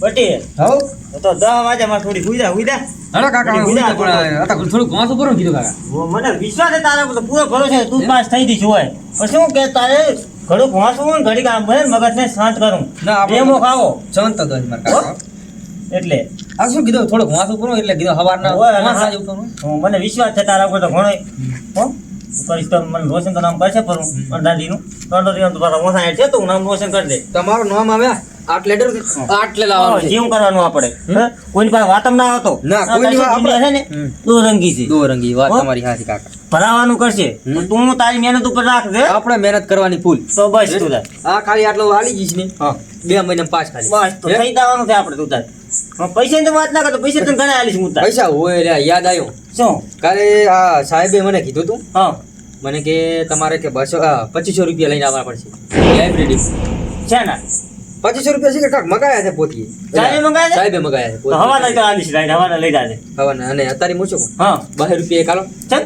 બટી હવ? તો દસ વાગે મારે થોડી હુઈ હુઈ હલો કાકા બધી પણ હતા થોડું ઘાસ ઉપર કીધું કાકા. મને વિશ્વાસ છે તારા પર પૂરો ભરોસો છે તું પાસ થઈ હોય. પણ શું કે તારે ઘણું ભોંસવું ને ઘડીક આમ ભલે મગજને શાંત કરું. ના, આપણે- ખાવો. શાંત હતો જ મારા કાકા. એટલે. આ શું કીધું? થોડું ઘાસ ઉપર એટલે કીધું હવારના ઘાસ કરું. મને વિશ્વાસ છે તારા ઉપર તો ઘણો હો? તું કરીશ તો મને રોશન તો નામ કરશે પર હું દાદીનું. તો તો મોસા છે તો નામ રોશન કરી દે. તમારું નામ આવે? આટલે આટલે લાવવાનું છે. જેવું કરવાનું આપણે. કોઈની પાસે વાતમ ના આવતો. ના, કોઈની વાત છે ને દો રંગી છે. દો રંગી વાત તમારી હાથી કાકા. ભરાવાનું કરશે. તું તારી મહેનત ઉપર રાખજે આપણે મહેનત કરવાની ફૂલ તો બસ તું આ ખાલી આટલો હાલી જઈશ ને. બે મહિના પાંચ ખાલી. બસ તો થઈ જવાનું છે આપણે તું તાર પૈસાની તો વાત ના કરતો પૈસા તને ઘણા આલીશ મુદ્દા. પૈસા હોય લે યાદ આવ્યો? શું? કાલે આ સાહેબે મને કીધું તું હા. મને કે તમારે કે બસો પચીસો રૂપિયા લઈને આવવા પડશે. લાઇબ્રેરી છે ને પચીસો રૂપિયા છે કે કાંક મગાયા છે પોતી સાહેબે મંગાયા છે? સાહેબે મગાયા છે હવાના તો આલીશ રાઈટ હવાના લઈ જાજે. હવાના અને અત્યારે મૂછો હા. બાર રૂપિયા કાલો ચલ.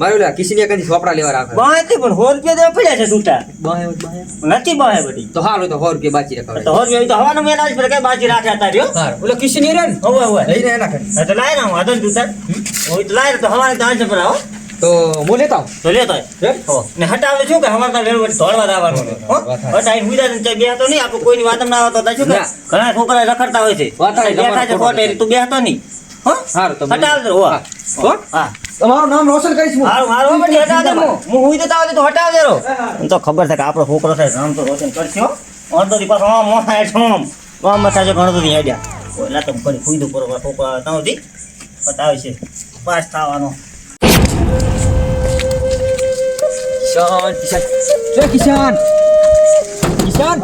મારે લા કિસનિયા કદી ચોપડા લેવા રાખે બાય તે પણ સો રૂપિયા દેવા પડ્યા છે છૂટા. બાય બાય નથી બાય બડી તો હાલો તો સો રૂપિયા બાચી તો રખાવે સો રૂપિયા તો હવાનો મેં આલીશ પર કે બાજી રાખે તારી હો? ઓલો કિસની રે ને? ઓવે હોવે. લઈને એના કરે તો લાય ના હું આદન તું તાર. ઓય તો લાય તો હવાને તો આલશે પર આવો. તો હું લેતા આવું. તો લેતા હે? ને હટાવે છું કે હવારે તો વેલું વળી દોડવા જવાનું હો? વાત સાચી. હટાઈને હુઈ જાય ને બે તો નહીં. આપણે કોઈની વાત ના આવતો તો ઘણા છોકરા રખડતા હોય છે. બેઠા છે ખોટે તું બેહતો નહીં. હો? હારું તો મને- હટાવજો હો. હો? હા? તમારું નામ રોશન કરીશ હું. હારું હારું હો બેટી, હું હું જતા હોય તો હટાવ રો એમ તો ખબર છે કે આપણો છોકરો છે નામ તો રોશન કરશો હો. અડધો દી પાછો આમ મોટા છો આમ. આમ છે ઘણો બધી હેડ્યા. ઓલા તો ફરી હુઈ દઉં બરોબર છોકરો આવે ત્યાં સુધી પતાવે છે. પાસ થવાનો. કિશાન. કિશાન. કિશાન કિશાન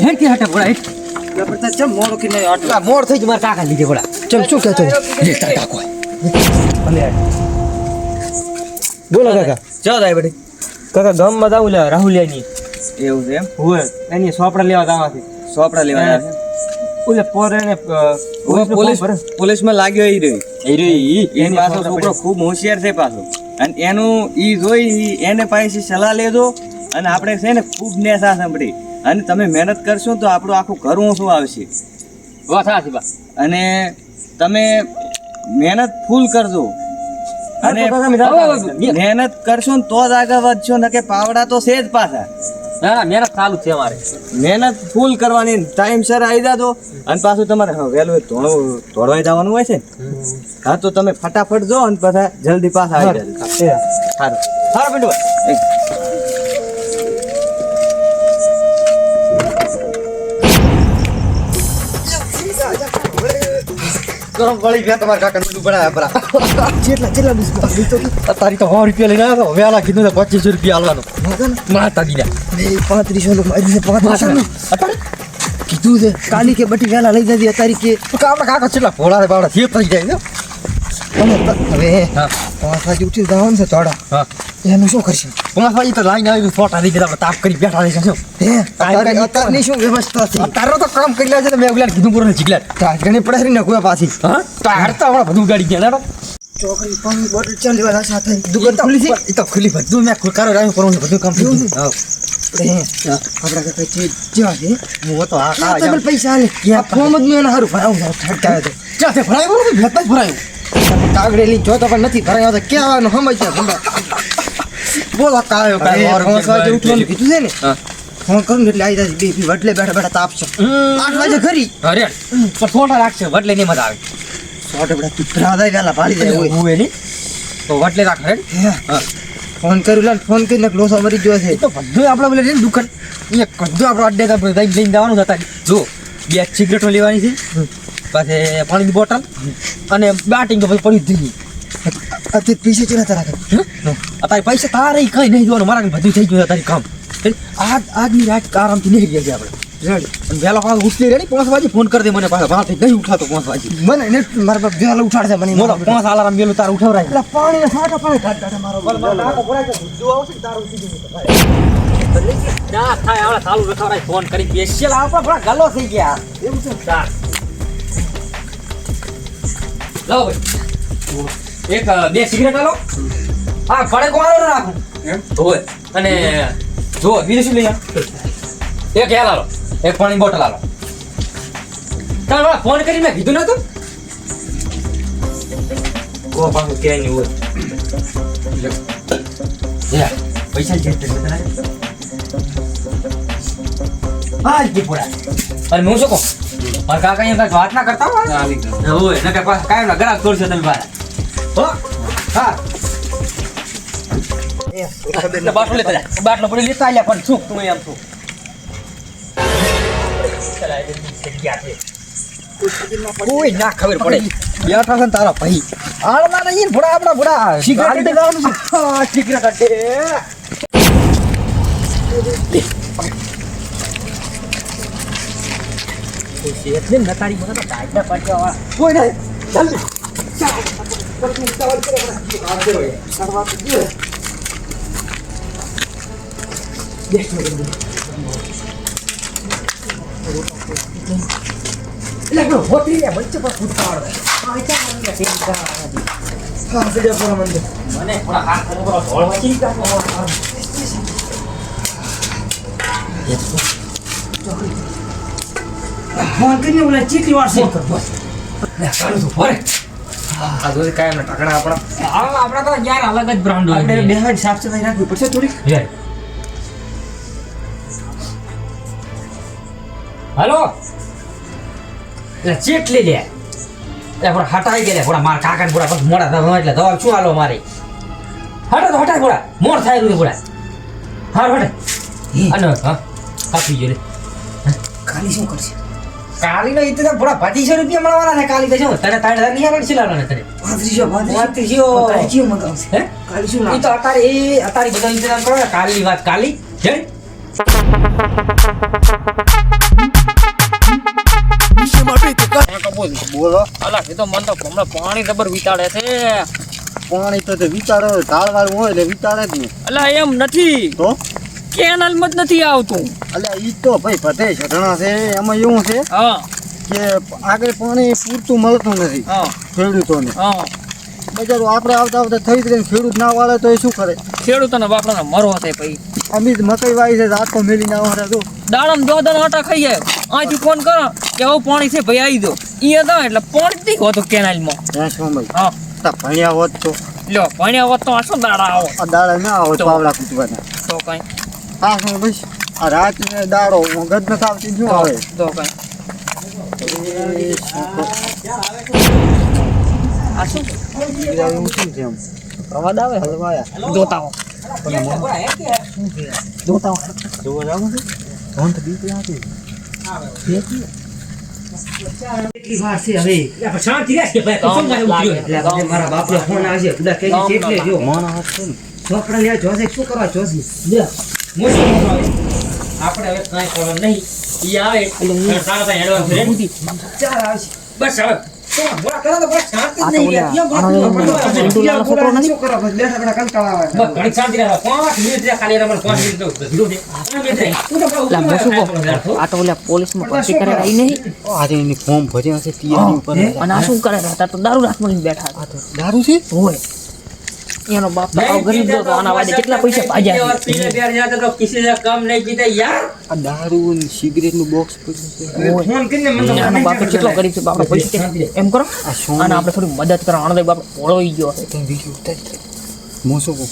હેડ કે હટા બોલા હેડ. ચમ મોડું કે નહીં આટલું આ થઈ ગયું મારા કાકા લીધે બોલા ચમ શું કહેતો લે તાર કાકો. બોલો કાકા જો જાય બેટી. કાકા ગામમાં જાવ લે રાહુલિયાની એવું છે? એમ હોય એની સોપડા લેવા જવાથી સોપડા લેવા. ઓલે પોરેને પોલીસ પોલીસમાં લાગ્યો ઈ? રહ્યો એ રહી એની પાછો છોકરો ખૂબ હોશિયાર છે પાછો. અને એનું ઈ જોઈ એને પાછી સલાહ લેજો અને આપણે છે ને ખૂબ નેસા સાંભળી અને તમે મહેનત કરશો તો આપણું આખું ઘર ઊંચું આવશે? વાત સાચી બા. અને તમે મહેનત ફૂલ કરજો. અને મહેનત કરશો ને તો જ આગળ વધશો ને કે પાવડા તો છે જ પાછા. ના મહેનત ચાલુ છે અમારે. મહેનત ફૂલ કરવાની ટાઈમસર આવી જાજો. અને પાછું તમારે વહેલું ધોણું ધોળવાઈ જવાનું હોય છે હા તો તમે ફટાફટ જો અને પાછા જલ્દી પાછા આવી જાજો. સારું. સારું બેટું ગરમ વળી ગયા તમારા કાકા નું બનાવ્યા બરા જેટલા જેટલા બિસ્કુટ તારી તો સો રૂપિયા લઈને આવ્યો. વેલા કીધું તો પચીસો રૂપિયા આલવાનો. માતા દીધા. પાંત્રીસો નું મારી છે પાંત્રીસો કીધું છે કાલી કે બટી વેલા લઈ જતી તારી કે આપણા કાકા કેટલા ભોળા બાવડા જે થઈ જાય ત- હવે પાંચ વાગે ઉઠી જવાનું છે થોડા એનું શું કરશું? પાંચ વાગે તો લાઈન આવી ફોટા લઈ ગયા તાપ કરી બેઠા રહી જશો અત્યારની શું વ્યવસ્થા છે? તારો તો કામ કરી લે છે મેં ઓલા કીધું પૂરું ઘણી પડે પાછી. હા? તાર તો હમણાં બધું ગાડી ગયા ના ચોકડી પાણી બોટલ ચાલ લેવા રાસા થાય દુકાન તો ખુલી છે? એ તો ખુલી બધું મેં કારો રાખ્યું કરું બધું કામ થઈ હા આપણા કાકા છે જ્યાં છે હું તો આ પૈસા આ ફોર્મ જ મેં હારું ભરાવું ઠટકાવે તો. ક્યાં છે ભેતા જ ભરાયું કાગડેલી જોતો પણ નથી. ભરાયો તો ક્યાં આવવાનું? સમજ ભંડા બોલા કાયો કાયો પાંચ વાગે ઉઠવાનું કીધું છે ને? ફોન કરું એટલે આવી જાય બે વડલે બેઠા બેઠા બેઠા તાપશે આઠ વાગે ઘરી. અરે પણ ફોટા રાખશે વટલે નહીં મજા આવે. સોટે બેઠા તું જાય વેલા પાડી જાય હોય. હું એની તો વટલે રાખ રે હા. ફોન કર્યું લાલ ફોન કરીને લોસો મરી ગયો છે. તો બધું આપણે બોલે છે દુકાન. અહીંયા બધું આપણો અડ્ડે તો લઈને જવાનું હતા. જો બે સિગરેટો લેવાની છે. પાસે પાણીની બોટલ. અને બેટિંગ તો પડી દીધી અત્યારે પૈસા ચેલા તારા અત્યારે પૈસા તારે કઈ નહીં જોવાનું. મારા બધું થઈ ગયું તારી કામ. આજ આજની રાત આરામથી નહીં ગયા આપણે. રેડી. વહેલો પાછો રેડી? પાંચ વાગે ફોન કરી દે મને પાછા. મારાથી નહીં ઉઠાતો પાંચ વાગે. મને ને મારા બાપ વેલા ઉઠાડશે મને. મોટો પાંચ આલારામ વેલું તારું ઉઠાવરાય. એટલે પાણી સાટા પાણી કાઢ કાઢે મારો. ના થાય. આવડે ચાલુ રખાવરાય ફોન કરી સ્પેશિયલ આપણા થોડા ગલો થઈ ગયા. એવું છે? તાર લાવો ભાઈ. એક બે સિગરેટ આલો. હા ફળે કોણ રાખું? હોય અને જો બીજું શું લઈ આવ? એક હેલ આલો. એક પાણી બોટલ આલો. તાર વાળા ફોન કરીને મેં કીધું નતું? કો પાછું ક્યાંય નહીં હોય. પૈસા જે કરી હા જી પૂરા અને હું શું કહું? મારા કાકા એમ કઈ વાત ના કરતા હોય હોય નકર પાછા કાયમ ના ગ્રાહક તોડશો તમે બારા હો હા. બાટલો લેતા જા. બાટલો પડી લેતા આલ્યા પણ શું? તું એમ કોઈ ના ખબર પડે. બેઠા છે તારા ભાઈ. આળના નહીં ભડા આપણા ભડા સિગરેટ ગાડી જવાનું છે. સિગરેટ અડે. એટલે નકારી મને તો ટાઈટના પાડવા કોઈ નહીં ચાલ હા સિગરેટ મંદિર મને થોડા હાથ કરો ઢોળ વચી ફોન કરીને ઓલા ચીકલી વાર છે આ તો કાયમ ના ટાકણા આપણા. આપણા તો યાર અલગ જ બ્રાન્ડ હોય આપણે બેહાડ સાફ સફાઈ રાખવી પડશે થોડી હલો. એટલે ચેક લઈ લે એટલે પર હટાઈ ગયા પૂરા મારા કાકા ને પૂરા મોડા દવા એટલે દવા શું હાલો મારી? હટે તો હટાય પૂરા મોડ થાય રૂ પૂરા હાર હટે અને હા કાપી ગયો લે. કાલી શું કરશે? કાલી નો તો પૂરા પચીસો રૂપિયા મળવાના છે કાલી તો શું તને ત્રણ હજાર નહીં આવે લાવવાના તને? પાંત્રીસો પાંત્રીસો. કાલી મગાવશે? હે? કાલી શું ઈ તો અતારે એ અતારે બધો ઇંતજામ કરો ને કાલની વાત કાલી. જય. બોલો. અલા એ તો મન તો હમણાં પાણી જબર વિતાડે છે. પાણી તો વિચારે ઢાળ વાળું હોય એટલે વિચારે જ નહીં અલા એમ નથી. તો? કેનાલમાં જ નથી આવતું. એટલે ઈ તો ભાઈ બધે છટણા છે એમાં એવું છે હા. કે આગળ પાણી પૂરતું મળતું નથી હા. ખેડૂતોને. બજારો આપણે આવતા આવતા થઈ જાય ખેડૂત ના વાળે તો એ શું કરે? ખેડૂતોને બાપડાને મરવો છે પછી. અમે જ મકઈ વાય છે મેલી ના વાળે તો દાડમ દો દાડા આટા ખાઈ જાય. આથી ફોન કરો કે આવું પાણી છે ભાઈ આવી દો. ઈ હતા એટલે પાણી હોતું કેનાલમાં. હા શું ભાઈ? હા. તા ભણ્યા હોત તો. લ્યો ભણ્યા હોત તો આ શું દાડા આવો? આ દાડા ના આવો તો. પાવડા કૂટવાના. તો કઈ. હા શું ભાઈ? આ રાતને દાડો મગજ નથી આવતી શું આવે? તો કઈ. આ શું? શું છે એમ? પ્રવાદ આવે હલવાયા? જોતા હો જોતા જોવા જાવ છે? ફોન તો બીક લાગે. કેટલી વાર છે હવે? શાંતિ રહેશ કે ભાઈ. કશું ના ઉતર્યો એટલે પછી મારા બાપનો ફોન આવશે બધા જો ને. છોકરા લે જોશે શું કરવા જોશે? લે મોસમ આપણે હવે કાંઈ કરવાનું નહીં. ઈ આવે. એટલે તારા પાસે એડવાન્સ રે ચાલ આવશે બસ હવે. કરો કરો? કરે કરે દારૂ રાખવાની બેઠા. દારૂ છે? હોય. એનો બાપ તો ગરીબ તો આના વાડે કેટલા પૈસા ભાજ્યા પીને બેર જાતો તો કિસી જા કામ નહીં કીધે યાર. આ દારૂ ને સિગરેટનું બોક્સ પડ્યું ફોન કરીને મને આનો બાપ કેટલો ગરીબ છે બાપ પૈસા એમ કરો. આને આપણે થોડી મદદ કરો. આનો બાપ ઓળોઈ ગયો છે. તો બીજું ઉતાર મોસો કો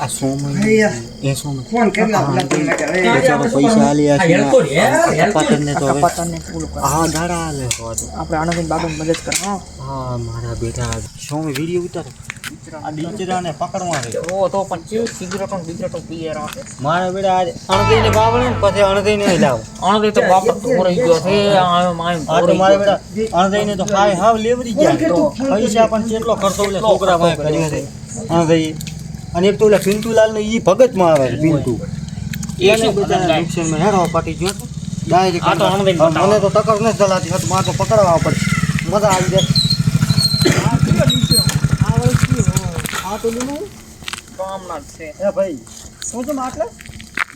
આ સો એ સો ફોન પૈસા આલ્યા છે કપાતરને તો કપાતરને આ ગાડા આલે તો. આપણે આનંદભાઈ બાબા મદદ કરો હા. મારા બેટા. સો વીડિયો ઉતારો આ દીકરાને પકડવા ઓ તો પણ કેવું સિગરેટો બિગરેટો પીએ રાખે મારા બેટા આજે અણદઈને બાબળે ને પછી અણદઈને લાવ અણદઈ તો બાપ પૂરો ગયો છે. આ માય પૂરો મારા બેટા અણદઈને તો હાય હાવ લેવરી ગયા પૈસા પણ કેટલો ખર્ચો લે છોકરા ભાઈ કર્યો છે. અણદઈ અને એક તો ઓલા પિન્ટુલાલ ને એ ભગતમાં આવે પિન્ટુ. એને બધા નુકસાનમાં હેરો પાટી ગયો ડાયરેક્ટ. મને તો ટકર નથી ચલાતી હતું મારે તો પકડવા પડે. મજા આવી જાય. આ તો લીલું ગામના જ છે. હે ભાઈ શું છે માટલે?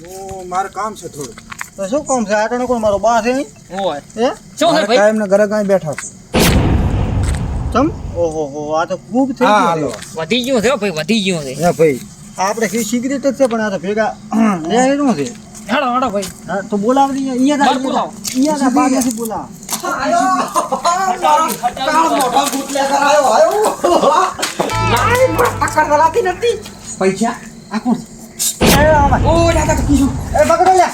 હું મારે કામ છે થોડું. તો શું કામ છે? આટણે કોણ મારો બા છે? હોય. એ શું ભાઈ ભાઈ? કાયમના ઘરે કાંઈ બેઠા છું. તમ ઓહો હો આ તો ખૂબ થઈ ગયું હાલો. વધી ગયું છે ભાઈ વધી ગયું છે. હે ભાઈ. આપણે કઈ સિગરેટ જ છે પણ આ તો ભેગા લે એનું છે? હેડો હેડો ભાઈ. હા, તો બોલાવડી અહીંયા ના બોલાવ. અહીંયા ના બાર નથી બોલાવ. પૈસા? આ કોણ. ઓ દાદા કીધું. એ બગડો લે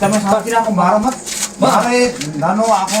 તમે શાંતિ રાખો મારો મત. મારે નાનો આખો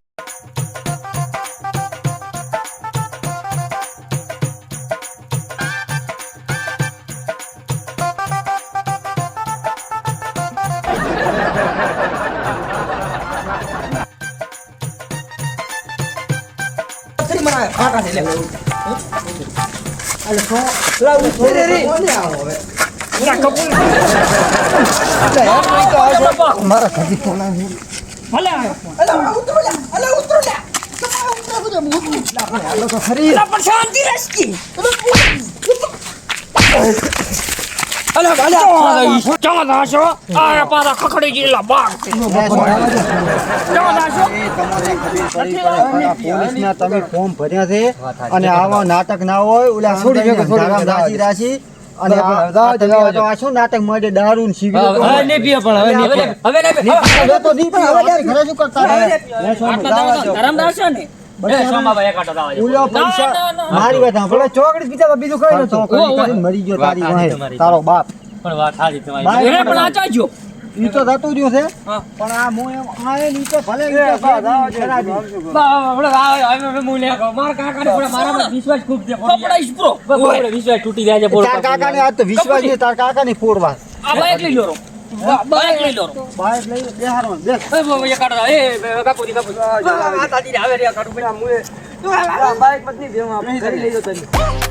મારા ઘરથી ફોન આવ્યો. ભલે ઉતરો મો એમ આ એ નીચે ભલે નીચે ખરાબી. કપડાઈશ પ્રો તાર કાકાને આજ તો વિશ્વાસ નહીં તાર કાકાની ફોડવા આ બાઈક લઈ લો રો. બા- બાઈક લઈ લો રો. બાઈક લઈ બેહારો બેસ એ બો- એ કાઢો. એ, એ, કાપુજી, કાપુજી. આ તાજી આવે રે, આ કાઢું પેલા મુએ. બાઈક મત નહીં દેવું આપણે. કરી તારી. તારો છો? આવો. આવો, આવો. આવો. હવે આવો વાત દેખાતું તમારી. જાય. તારી આ આ આય, આ. હે? હા. એ, એ, એ, મને પકડ દે, પકડ, એ. એ, ઈરાની અલ્યા, પકડ્યો, તમારે જો ઈરાની રેડી પકડ્યો છે ધોળવા ના હવે તો તમે મેં તો આને, આને, હે? આને કેમ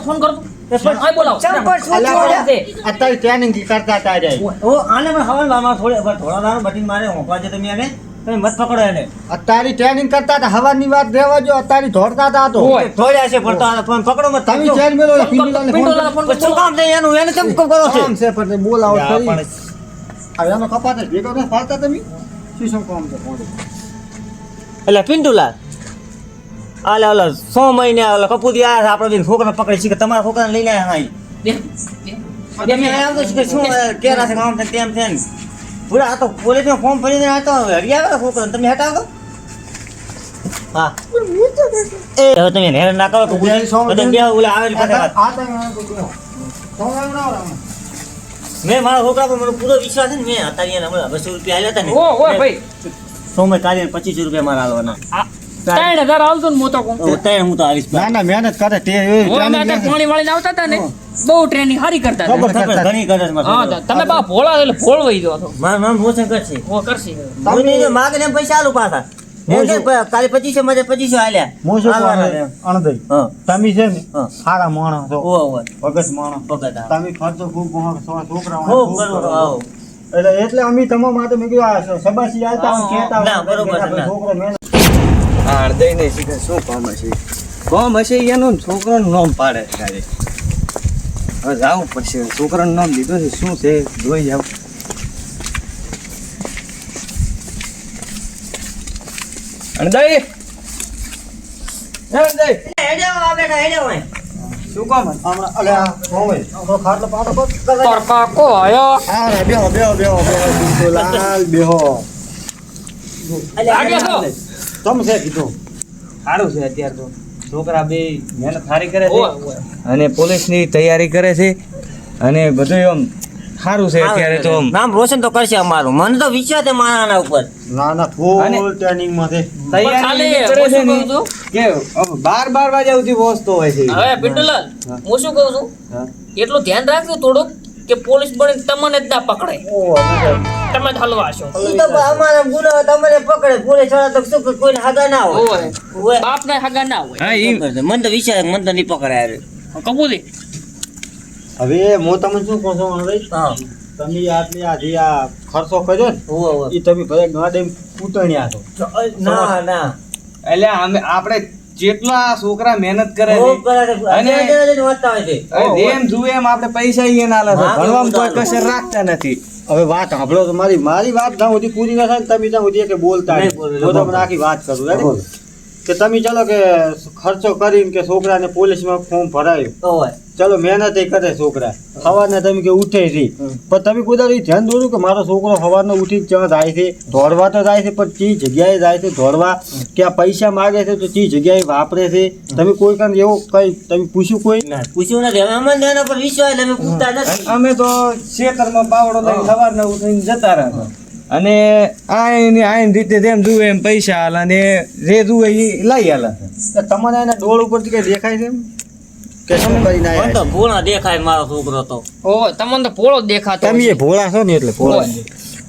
ફોન કરો અત્યારે ટ્રેનિંગ કરતા હતા આને પણ હવાને બારમાં થોડી દારૂ બટીને મારે હોંકવા છે તમે એને તમે મત પકડો એને. અત્યારે ટ્રેનિંગ કરતા હતા હવાની વાત રહેવા જો અત્યારે દોડતા હતા તો. ઓય. છે પડતા હતા આ પણ પકડો મત. તમે ચેન મેલો ફોન શું કામ છે? એનું એને કેમ કરો છો? કામ છે? પણ બોલાવો હવે એનો કપાત જ ભેગો ન ફાલતા તમે? શું શું કામ છે ફોન એટલે પિંડુલા આલે ઓલો સો મહિને ઓલા કપૂતી આયા આપણે બી છોકરા પકડી છે કે તમારા છોકરાને લઈને આવ્યા અહીં? છે કેરા છે કામ છે તેમ છે ને પૂરા આ તો પોલીસમાં ફોર્મ ભરીને આ તો હરી આવે છોકરા તમે હટાવો હા. એ હવે તમે હેરાન ના કરો તો બધા બે ઓલા આવેલી પાસે વાત. આ તો તો મેં મારા છોકરા પર મને પૂરો વિશ્વાસ છે ને મેં અત્યારે એને હમણાં બસો રૂપિયા આવ્યા હતા ને. ઓ, ઓ ભાઈ. સોમે કાલે પચીસ રૂપિયા મારા આવવાના ત્રણ હજાર આવતો ને મોટો કોણ. ત્રણ હું તો આવીશ. ના ના મહેનત કરે તે. પાણી વાળીને આવતા હતા ને. બહુ ટ્રેનિંગ સારી કરતા કરતા. ઘણી કરે છે હા તમે બા ભોળા એટલે ભોળવાઈ ગયો હતો. મારું નામ રોશન કરશે. ઓ કરશે. તમે માગે ને પૈસા આલુ પાછા. કાલે પચીસો માં પચીસો હાલ્યા હું શું કહું હાલવાના છું? એમ. અણદઈ તમે છે ને સારા માણસ છો. ઓવે ઓવે ભગત માણસ પગત તમે ખર્ચો ખૂબ છોકરા ખૂબ બરોબર આવો. એટલે એટલે અમે તમારા માટે મેં કીધું આ સબાસી આવતા કહેતા ના, બરોબર છે, કે ના. છોકરો આ શું કોમ હશે? કોમ હશે એનું છોકરાનું નામ પાડે. હવે જાવ પડશે. છોકરાનું નામ દીધું છે. શું છે? જોઈ જાવ. અણદાઈ! અણદઈ! હેડે આ બેઠા, હેડે આવો. શું કામ? હમણાં અલે આ હોવે, આપણો ખાટલો પાટો બસ કરે. આયો હા રે, બેહો બેહો બેહો બેહો બિલકુલાલ બેહો. લાગે તો તમ છે કીધું. સારું છે અત્યારે તો. છોકરા બે મહેનત સારી કરે છે અને પોલીસની તૈયારી કરે છે અને બધું એમ સારું છે અત્યારે તો નામ રોશન તો કરશે અમારું. મને તો વિશ્વાસ છે મારાના ઉપર. ના ના ફૂલ ટ્રેનિંગમાં છે ખાલી તૈયારી કરે છે ને કહું છું. કે હવે બાર બાર વાગ્યા સુધી પહોંચતો હોય છે. હવે પિંડલાલ હું. શું કહું છું. એટલું ધ્યાન રાખજો થોડુંક. કે પોલીસ બને તમને જ ના પકડે. તમે જ હલવા છો. ઈ તો અમારા ગુનો તમને પકડે. પોલીસવાળા તો શું કે કોઈને હાગા ના હોય. ઓવે. ઓવે. બાપ ના હગા ના હોય. હા ઈ મને તો વિચાર મન તો નહીં પકડે યાર કબૂલી. હવે હું તમને શું કહું છું હવે હા. તમે આટલી આ જે આ ખર્ચો કર્યો ને. એ તમે ભલે ગાડે કૂટણ્યા છો. ના ના. એટલે અમે આપણે જેટલા છોકરા મહેનત કરે છે અને- જેમ જુએ એમ આપણે પૈસા ઈ ના લે ભણવામાં કોઈ. કસર રાખતા નથી. હવે વાત સાંભળો તો મારી મારી વાત ના સુધી પૂરી ના થાય તમે ત્યાં સુધી કે બોલતા હું તમને આખી વાત કરું? કે તમે ચાલો કે ખર્ચો કરીને કે છોકરાને પોલીસમાં ફોર્મ ભરાયું. ચલો મહેનત એ કરે છોકરા. સવારના તમે કે ઉઠે છે. પણ તમે દાડો ધ્યાન દોર્યું કે મારો છોકરો સવારનો ઉઠી ક્યાં જાય છે દોડવા તો જાય છે પણ ચી જગ્યાએ જાય છે દોડવા? કે આ પૈસા માગે છે તો ચી જગ્યાએ વાપરે છે? તમે કોઈ કાંઈ એવું કઈ તમે પૂછ્યું કોઈ? પૂછ્યું નથી. અમે અમને એના પર વિશ્વાસ અમે પૂછતા નથી. અમે તો ખેતરમાં પાવડો લઈને સવારના ઉઠીને જતા રહ્યા અને આઈને આઈને રીતે જેમ જુએ એમ પૈસા હાલ અને જે જુએ એ લઈ હાલ તમારે એના ડોળ ઉપરથી કઈ દેખાય છે એમ? કે શું કરીને મને તો ભૂણા દેખાય મારો છોકરો તો. ઓવે તમને તો પોળો જ દેખાતો તમે એ ભોળા છો ને એટલે ભોળા.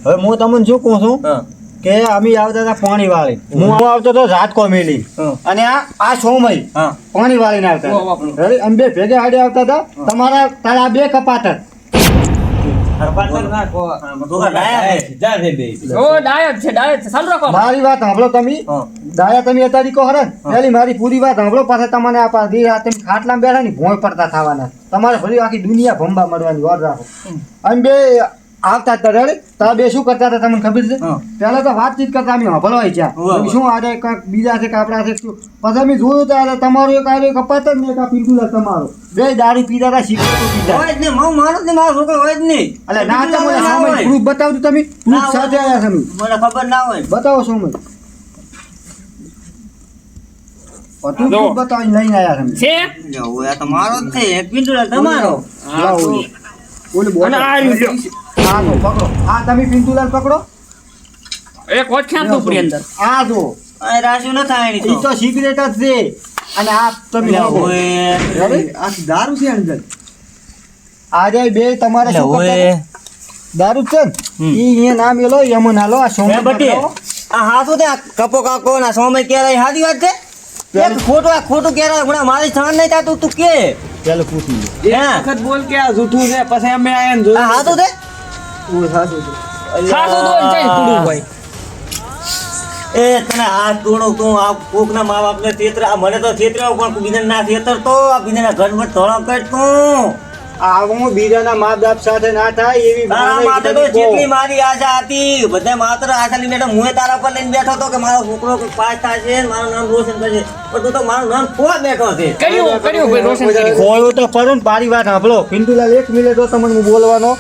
હવે હું તમને શું કહું છું હા. કે અમે આવતા હતા પાણી વાળી હું આવતો હતો રાત કોમેલી હા. અને આ આ સોમય હા. પાણી વાળીને આવતા વાહ, વાહ, હતા અમે બે ભેગા હાડે આવતા હતા. તમારા તારા બે કપાતર છોકરા મારી વાત સાંભળો તમે. દાયા તમે અત્યારે કહો હરે પેલી મારી પૂરી વાત સાંભળો પાછા તમને આ પાસે રાત ખાટલામાં બેઠા ને ભોંય પડતા થવાના. તમારે ભરી આખી દુનિયા ભંબા મળવાની વાર રાખો. અને બે આવતા હતા તા બે શું કરતા હતા તમને ખબર છે. પહેલા તો વાતચીત કરતા અમે હંભળવાય ત્યાં શું આજે કાંઈક બીજા છે કાપડા છે શું? પછી અમે જોયું ત્યારે તમારું એક આરે કપાત જ ને એક આ પિંટુલા તમારો. બે દારૂ પીતા હતા સિગરેટો પીતા હોય જ નહીં, હું મારો જ નહીં, મારો છોકરો હોય જ નહીં. એટલે ના તમે ના સામે હોય. પ્રૂફ બતાવજો તમે. પ્રૂફ સાથે આવ્યા તમે મને ખબર ના હોય. બતાવો શું મને લઈને આવ્યા તમે છે? તો મારો જ છે એક પિંટુડા તમારો. ઓલી. બોલો. આ. આ જો પકડો. આ તમે પિંતુલાલ પકડો. એક ઓછા ટુકડી અંદર? આ જો. આ રાશિ ન થાય એની ઈ તો સિગરેટ જ છે. અને આ તમે. આ દારૂ છે અંદર. આજે બે તમારે શું કરતા દારૂ છે ઈ એ નામ એલો યમન હાલો આ સોમ હે, બટી. આ હાથું તે કપો કાકો ના સમય ક્યારે હાદી વાત છે? એક ખોટું આ ખોટું ક્યારે ગુણા મારી સહન નહીં થતું તું કે? પેલું પૂછી લો એક હા. વખત બોલ કે આ જૂઠું છે પછી અમે આયા ને આ તો હાથું તે ખાસું તો. જાય કુડું ભાઈ એ તને આ ટોણો તો આ કોકના મા બાપને છેતરા આ મને તો છેતરાવ પણ બીજાને ના છેતરતો આ બીજાના ઘરમાં ધોળો કરતું આવું બીજાના મા બાપ સાથે ના થાય એવી મને તો જેટલી મારી આશા હતી બધા માત્ર આશા લઈને બેઠો હું તારા પર લઈને બેઠો હતો કે મારો છોકરો પાસ થશે મારું નામ રોશન કરશે પણ તું તો મારું નામ ખોવા બેઠો છે. કર્યું કર્યું રોશન કર્યું. તો પરું પારી વાત સાંભળો. પિન્ટુલાલ એક મિનિટ તો તમને બોલવાનો.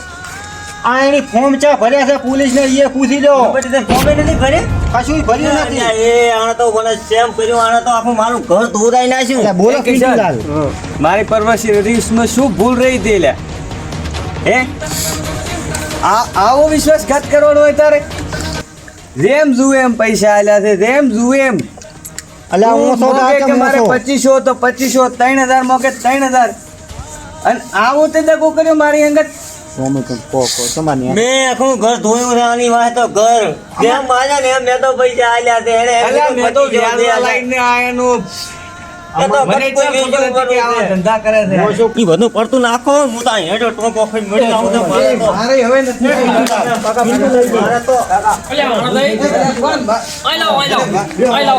આ એની ફોર્મ ચા ભર્યા છે પોલીસ ને એ પૂછી લો પછી તે ફોમે નથી ભરે કશું ભર્યું નથી. એ આણે તો મને સેમ કર્યું આણે તો આખું મારું ઘર ધોરાઈ નાખ્યું. બોલો એ કિશન. મારી પરવાસી રીસમાં શું ભૂલ રહી હતી લે. હે? આ આવો વિશ્વાસઘાત કરવાનો હોય તારે. જેમ જુએ એમ પૈસા આલ્યા છે જેમ જુએ એમ. અલ્યા હું તું તો કે મારે નહોતો. પચીસો તો પચીસો ત્રણ હજાર મોકે ત્રણ હજાર અને આવો તે દગો કર્યો મારી અંગત. સ્વામી તમે કહો કહો તમારે મેં આખું ઘર ધોયું આની વાંહે તો ઘર જેમ માજા ને એમ મેં તો પૈસા આલ્યા છે એને મેં તો. લાઈને આયાનું એ તો મને કોઈ ખબર હતી કે આવા ધંધા કરે છે? ઈ બધું પડતું નાખો હું તો મળી મારે હવે નથી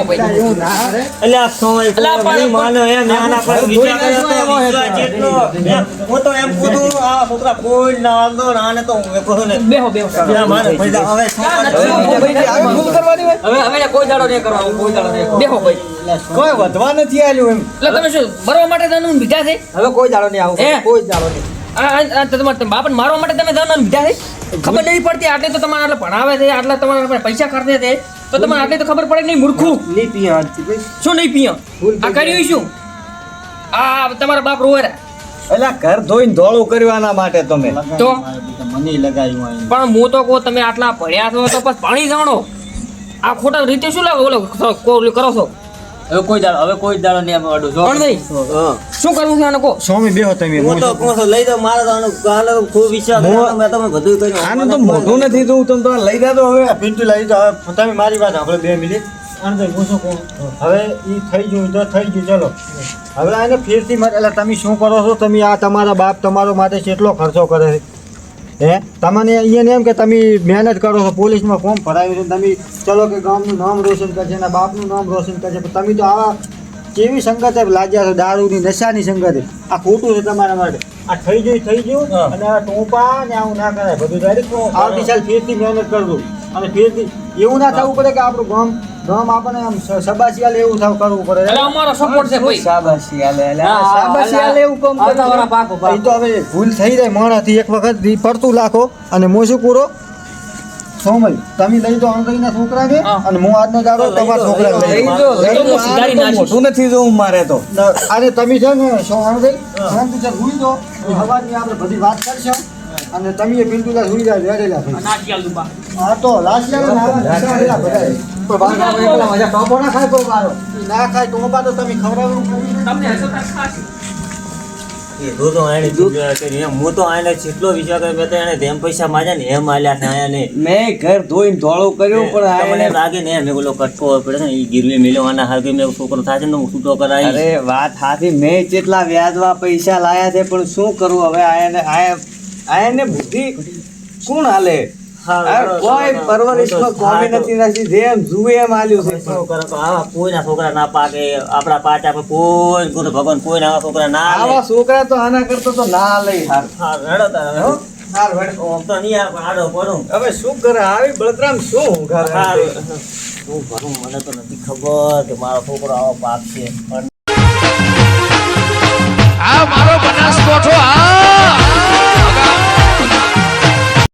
મારે અલ્યા આઈ ભાઈ. માનો એમ આના પર વિચાર કર્યો તો વિશ્વાસ જેટલો. એમ, હું તો એમ કીધું આ છોકરા કોઈ ના આને તો હું કહું ને બેહો બેહો. મારે હવે હવે હવે કોઈ દાડો નહીં કરવા કોઈ દાડો નહીં બેહો ભાઈ. કોઈ વધવા નથી આલ્યું એમ. એટલે તમે શું મરવા માટે ધન બીજા છે? હવે કોઈ જાળો નહીં આવું હે? કોઈ જાળો નહીં. આ આ- આ મારવા માટે તમે ધન બીજા છે? ખબર નહીં પડતી આટલે તો તમારે આટલે ભણાવે છે આટલા તમારા પાસે ખર્ચે છે. તો તમારે આટલી તો ખબર પડે નહીં મૂર્ખું. નહીં પીયા શું નહીં પીયા આ કર્યું શું? આ તમારા બાપ રોવે એલા ઘર ધોઈને ધોળું કરવાના માટે તમે. તો? મને લગાવ્યું પણ હું તો કહું તમે આટલા ભણ્યા છો તો પછી પાણી જાણો. આ ખોટા રીતે શું લાગે? ઓલો ઓલું કરો છો? હવે કોઈ દાડો હવે કોઈ દાડો નહીં અમે અડું. જો. પણ નહીં. શું કરવું છે આને કહો? સ્વામી બેહો તમે હું તો કોસો લઈ જાઓ મારે તો આનો આનો ખૂબ વિશ્વાસ છે. મેં તમે બધું કર્યું આનું તો મોઢું નથી તો હું તમે લઈ જાતો હવે પિન્ટુ લઈ દો હવે તમે મારી વાત આપણે બે મિનિટ. આને તો શું કહું? હવે એ થઈ ગયું તો થઈ ગયું. ચલો. હવે આને ફેરથી માટે એટલે તમે શું કરો છો? તમે આ તમારા બાપ તમારો માટે કેટલો ખર્ચો કરે છે? હે? તમને અહીંયા એમ કે તમે મહેનત કરો છો પોલીસમાં ફોર્મ ભરાયું છે તમે ચલો કે ગામનું નામ રોશન કરશે એના બાપનું નામ રોશન કરશે પણ તમે તો આવા કેવી સંગત લાગ્યા છો દારૂની નશાની સંગત? આ ખોટું છે તમારા માટે. આ થઈ ગયું થઈ ગયું અને આ ટોપા ને આવું ના કરાય. બધું ડાયરેક્ટ આવતી સાલ ફેરથી મહેનત કરજો અને ફેરથી એવું ના થવું પડે કે આપણું ગામ ગામ આપણને આમ સબાસિયાલ એવું થાવ કરવું પડે. એટલે અમારો સપોર્ટ છે ભાઈ. હા, શાબાશી આલે એવું કામ કરતા પાકો એ તો હવે ભૂલ થઈ જાય. મારાથી એક વખત દી પડતું લાખો અને મોજું પૂરો. સોમય તમે લઈ દો અંગઈના છોકરાને હા. અને હું આજનો દાડો તમારા છોકરા લઈ નાખીશ. મોઢું નથી જોવું મારે તો. અરે તમે છે ને સો અંગઈ છે ભૂલી દો હવાની આપણે બધી વાત કરશું. અને તમે એ પિન્ટુલા સુઈ જાય નાખી હા તો લાસ્ટ લેવલ ને આવા નિશાન રહ્યા બધાએ. કોઈ વાત ના હોય, પેલા મજા ટોપો ના ખાય કોઈ વારો. ના ખાય ટોપા તો તમે ખવડાવવાનું તમને હસો તાર ખાશ એ તો તો આને ચૂક્યા કરી. હું તો આને જેટલો વિશ્વાસ કર્યો મેં તો એને જેમ પૈસા માગ્યા ને એમ આલ્યા છે આને મેં ઘર ધોઈને ધોળો કર્યો પણ આ એને- લાગે ને મેં કટકો પડે ને એ ગીરવે આના હાલ મેં છોકરો થાય છે ને હું છૂટો કરાવી અરે વાત હાથી મેં જેટલા વ્યાજવા પૈસા લાયા છે પણ શું કરું હવે આને આને બુદ્ધિ કોણ હાલે કોઈ પરવરિશમાં કોમી નથી નથી જેમ જુએ એમ આલ્યું છે. શું આવા કોઈના છોકરા ના પાકે આપણા પાચા પર કોઈ ગુરુ ભગવાન કોઈના આવા છોકરા ના આવા છોકરા તો આના કરતો તો ના લઈ હાર. હા, તારે હો. હાર વળ. આમ તો નહીં આવે, આડો પડું. હવે શું કરે? આવી બળતરામ શું હું કરું? મને તો નથી ખબર કે મારો છોકરો આવો પાક છે. પણ આ